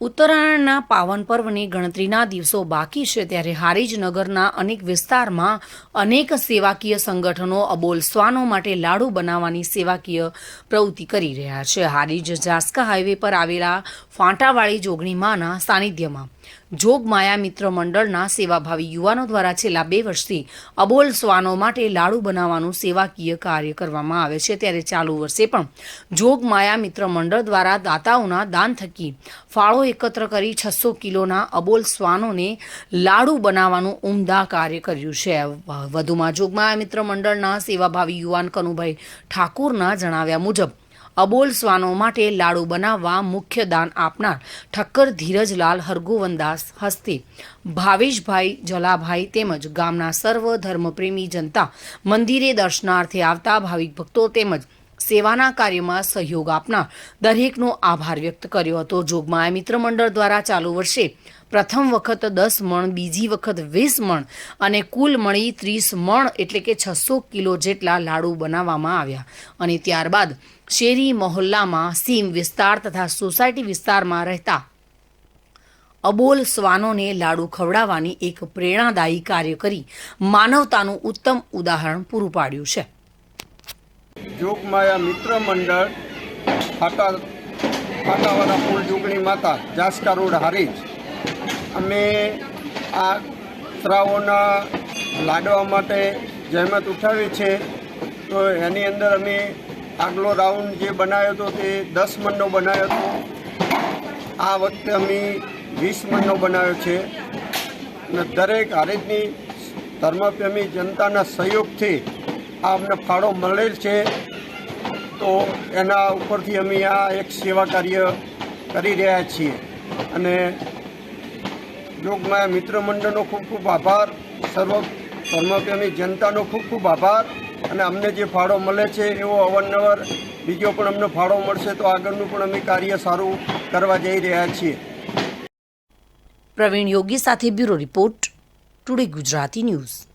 ઉત્તરાયણના પાવન પર્વની ગણતરીના દિવસો બાકી છે ત્યારે હારીજ નગરના અનેક વિસ્તારમાં અનેક સેવાકીય સંગઠનો અબોલ શ્વાનો માટે લાડુ બનાવવાની સેવાકીય પ્રવૃત્તિ કરી રહ્યા છે. હારીજ જાસ્કા હાઈવે પર આવેલા ફાંટાવાળી જોગણીમાના સાનિધ્યમાં જોગ માયા મિત્ર મંડળના સેવાભાવી યુવાનો દ્વારા છેલ્લા બે વર્ષથી અબોલ શ્વાનો માટે લાડુ બનાવવાનું સેવાકીય કાર્ય કરવામાં આવે છે. ત્યારે ચાલુ વર્ષે પણ જોગ માયા મિત્ર મંડળ દ્વારા દાતાઓના દાન થકી ફાળો એકત્ર કરી છસો કિલોના અબોલ શ્વાનોને લાડુ બનાવવાનું ઉમદા કાર્ય કર્યું છે. વધુમાં જોગમાયા મિત્ર મંડળના સેવાભાવી યુવાન કનુભાઈ ઠાકુરના જણાવ્યા મુજબ, અબોલ શ્વાનો માટે લાડુ બનાવવા મુખ્ય દાન આપનાર ઠક્કર ધીરજલાલ હરગોવનદાસ હસ્તે ભાવેશભાઈ જલાભાઈ તેમજ ગામના સર્વ ધર્મપ્રેમી જનતા મંદિરે દર્શનાર્થે આવતા ભાવિક ભક્તો તેમજ સેવાના કાર્યમાં સહયોગ આપનાર દરેકનો આભાર વ્યક્ત કર્યો હતો. જોગમાયા મિત્ર મંડળ દ્વારા ચાલુ વર્ષે પ્રથમ વખત દસ મણ, બીજી વખત વીસ મણ અને કુલ મળી ત્રીસ મણ એટલે કે છસો કિલો જેટલા લાડુ બનાવવામાં આવ્યા અને ત્યારબાદ શેરી મહોલ્લામાં સીમ વિસ્તાર તથા સોસાયટી વિસ્તારમાં રહેતા અબોલ શ્વાનોને લાડુ ખવડાવવાની એક પ્રેરણાદાયી કાર્ય કરી માનવતાનું ઉત્તમ ઉદાહરણ પૂરું પાડ્યું છે. જોગમાયા મિત્ર મંડળ ફાટા ફાટાવાળા પુલ જોગણી માતા, જાસકા રોડ હારીજ. અમે આ સ્ત્રાવોના લાડવા માટે જહેમત ઉઠાવી છે. તો એની અંદર અમે આગલો રાઉન્ડ જે બનાવ્યો હતો તે દસ મણનો બનાવ્યો હતો. આ વખતે અમે વીસ મણનો બનાવ્યો છે. અને દરેક હારીજની ધર્મપ્રેમી જનતાના સહયોગથી અમને ફાળો મળેલ છે, તો એના ઉપરથી અમે આ એક સેવા કાર્ય કરી રહ્યા છીએ. અને યોગમાયા મિત્ર મંડળનો ખૂબ ખૂબ આભાર. સર્વ ધર્મપ્રેમી જનતાનો ખૂબ ખૂબ આભાર. અને અમને જે ફાળો મળે છે, એવો અવારનવાર બીજો પણ અમને ફાળો મળશે, તો આગળનું પણ અમે કાર્ય સારું કરવા જઈ રહ્યા છીએ. પ્રવીણ યોગી સાથે bureau report, today Gujarati news.